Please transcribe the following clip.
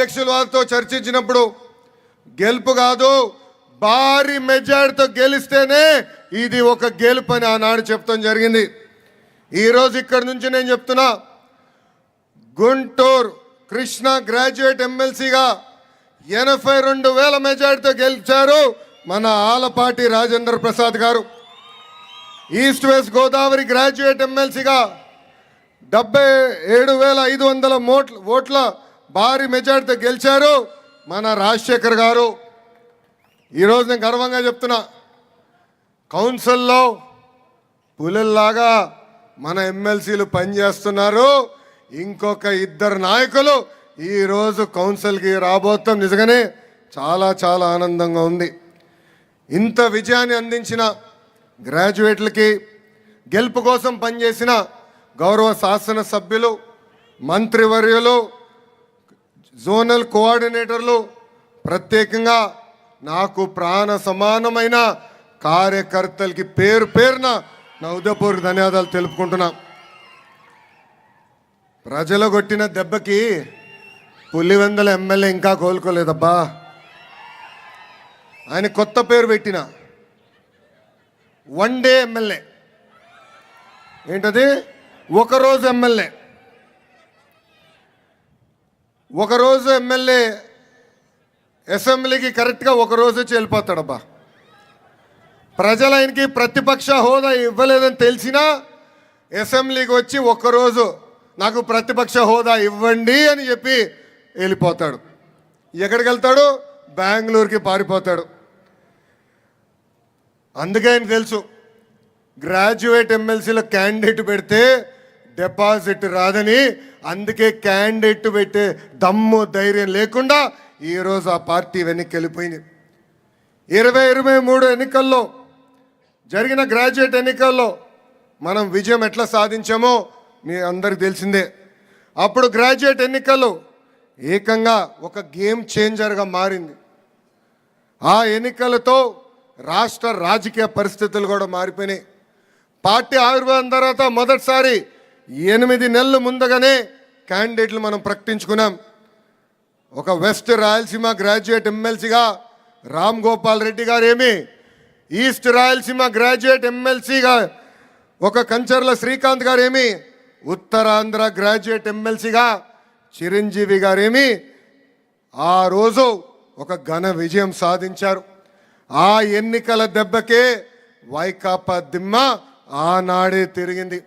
అధ్యక్షులు వారితో చర్చించినప్పుడు గెలుపు కాదు భారీ మెజార్టీతో గెలిస్తేనే ఇది ఒక గెలుపు అని ఆనాడు చెప్తాం జరిగింది. ఈరోజు ఇక్కడి నుంచి నేను చెప్తున్నా గుంటూరు కృష్ణ గ్రాడ్యుయేట్ ఎమ్మెల్సీగా ఎనభై రెండు వేల మెజార్టీతో గెలిచారు మన ఆలపాటి రాజేంద్ర ప్రసాద్ గారు. ఈస్ట్ వెస్ట్ గోదావరి గ్రాడ్యుయేట్ ఎమ్మెల్సీగా డెబ్బై ఏడు వేల ఐదు వందల మోట్ల ఓట్ల భారీ మెజార్టీతో గెలిచారు మన రాజశేఖర్ గారు. ఈరోజు నేను గర్వంగా చెప్తున్నా కౌన్సిల్లో పులుల్లాగా మన ఎమ్మెల్సీలు పనిచేస్తున్నారు. ఇంకొక ఇద్దరు నాయకులు ఈరోజు కౌన్సిల్కి రాబోతాం. నిజంగానే చాలా చాలా ఆనందంగా ఉంది. ఇంత విజయాన్ని అందించిన గ్రాడ్యుయేట్లకి గెలుపు కోసం పనిచేసిన గౌరవ శాసనసభ్యులు మంత్రివర్యులు జోనల్ కోఆర్డినేటర్లు ప్రత్యేకంగా నాకు ప్రాణ సమానమైన కార్యకర్తలకి పేరు పేరున నా ఉదయపూర్కి ధన్యవాదాలు తెలుపుకుంటున్నా. ప్రజలు కొట్టిన దెబ్బకి పులివెందల ఎమ్మెల్యే ఇంకా కోలుకోలేదబ్బా. ఆయన కొత్త పేరు పెట్టిన. One day MLA. ఏంటది? ఒకరోజు ఎమ్మెల్యే. ఒకరోజు ఎమ్మెల్యే అసెంబ్లీకి కరెక్ట్గా ఒక రోజు వచ్చి వెళ్ళిపోతాడబ్బా. ప్రజలు ఆయనకి ప్రతిపక్ష హోదా ఇవ్వలేదని తెలిసినా అసెంబ్లీకి వచ్చి ఒక్కరోజు నాకు ప్రతిపక్ష హోదా ఇవ్వండి అని చెప్పి వెళ్ళిపోతాడు. ఎక్కడికి వెళ్తాడు? బెంగళూరుకి పారిపోతాడు. అందుకే ఆయన తెలుసు గ్రాడ్యుయేట్ ఎమ్మెల్సీలో క్యాండిడేట్ పెడితే డిపాజిట్ రాదని అందుకే క్యాండిడేట్ పెట్టే దమ్ము ధైర్యం లేకుండా ఈరోజు ఆ పార్టీ వెనక్కి వెళ్ళిపోయింది. ఇరవై ఇరవై మూడు ఎన్నికల్లో జరిగిన గ్రాడ్యుయేట్ ఎన్నికల్లో మనం విజయం ఎట్లా సాధించామో మీ అందరికి తెలిసిందే. అప్పుడు గ్రాడ్యుయేట్ ఎన్నికల్లో ఏకంగా ఒక గేమ్ చేంజర్గా మారింది. ఆ ఎన్నికలతో రాష్ట్ర రాజకీయ పరిస్థితులు కూడా మారిపోయినాయి. పార్టీ ఆవిర్భావం తర్వాత మొదటిసారి ఎనిమిది నెలలు ముందుగానే క్యాండిడేట్లు మనం ప్రకటించుకున్నాం. ఒక వెస్ట్ రాయలసీమ గ్రాడ్యుయేట్ ఎమ్మెల్సీగా రామ్ గోపాల్ రెడ్డి గారు ఏమి ఈస్ట్ రాయలసీమ గ్రాడ్యుయేట్ ఎమ్మెల్సీగా ఒక కంచర్ల శ్రీకాంత్ గారు ఏమి ఉత్తరాంధ్ర గ్రాడ్యుయేట్ ఎమ్మెల్సీగా చిరంజీవి గారేమి ఆ రోజు ఒక ఘన విజయం సాధించారు. ఆ ఎన్నికల దెబ్బకే వైకాపా దిమ్మ ఆనాడే తిరిగింది.